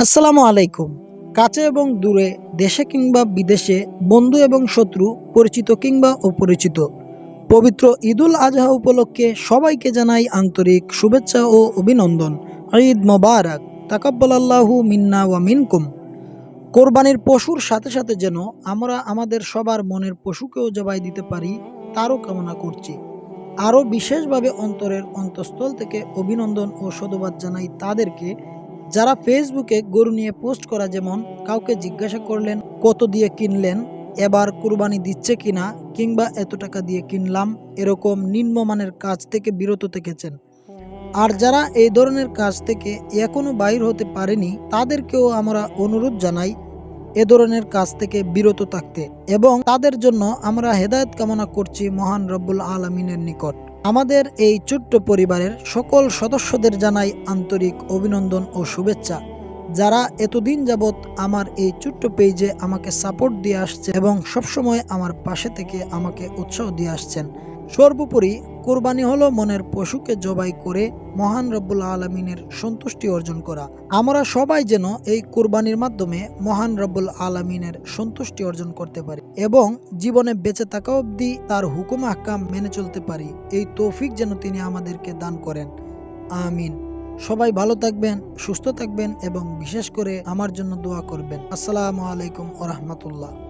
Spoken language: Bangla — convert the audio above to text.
আসসালামু আলাইকুম। কাছে এবং দূরে, দেশে কিংবা বিদেশে, বন্ধু এবং শত্রু, পরিচিত কিংবা অপরিচিত। পবিত্র ঈদুল আজহা উপলক্ষে সবাইকে জানাই আন্তরিক শুভেচ্ছা ও অভিনন্দন। ঈদ মোবারক। তাকাব্বাল আল্লাহু মিন্না ওয়া মিনকুম। কোরবানির পশুর সাথে সাথে যেন আমরা আমাদের সবার মনের পশুকেও জবাই দিতে পারি, তারও কামনা করছি। আরও বিশেষভাবে অন্তরের অন্তঃস্থল থেকে অভিনন্দন ও সদবাদ জানাই তাদেরকে যারা ফেসবুকে গরু নিয়ে পোস্ট করা যেমন কাউকে জিজ্ঞাসা করলেন, কত দিয়ে কিনলেন, এবার কুরবানি দিচ্ছে কিনা কিংবা এত টাকা দিয়ে কিনলাম, এরকম নিম্নমানের কাজ থেকে বিরত থেকেছেন। আর যারা এই ধরনের কাজ থেকে এখনও বাইর হতে পারেনি, তাদেরকেও আমরা অনুরোধ জানাই এ ধরনের কাজ থেকে বিরত থাকতে এবং তাদের জন্য আমরা হেদায়েত কামনা করছি মহান রব্বুল আলমিনের নিকট। আমাদের এই ছোট্ট পরিবারের সকল সদস্যদের জানাই আন্তরিক অভিনন্দন ও শুভেচ্ছা। যারা এতদিন যাবৎ আমার এই ছোট্ট পেজে আমাকে সাপোর্ট দিয়ে আসছে এবং সবসময় আমার পাশে থেকে আমাকে উৎসাহ দিয়ে আসছেন, সর্বোপরি কোরবানি হলো মনের পশুকে জবাই করে মহান রব্বুল আলমিনের সন্তুষ্টি অর্জন করা। আমরা সবাই যেন এই কোরবানির মাধ্যমে মহান রব্বুল আলমিনের সন্তুষ্টি অর্জন করতে পারি এবং জীবনে বেঁচে থাকা অবধি তার হুকুম আহকাম মেনে চলতে পারি। এই তৌফিক যেন তিনি আমাদেরকে দান করেন। আমিন। সবাই ভালো থাকবেন, সুস্থ থাকবেন এবং বিশেষ করে আমার জন্য দোয়া করবেন। আসসালামু আলাইকুম ও রহমতুল্লাহ।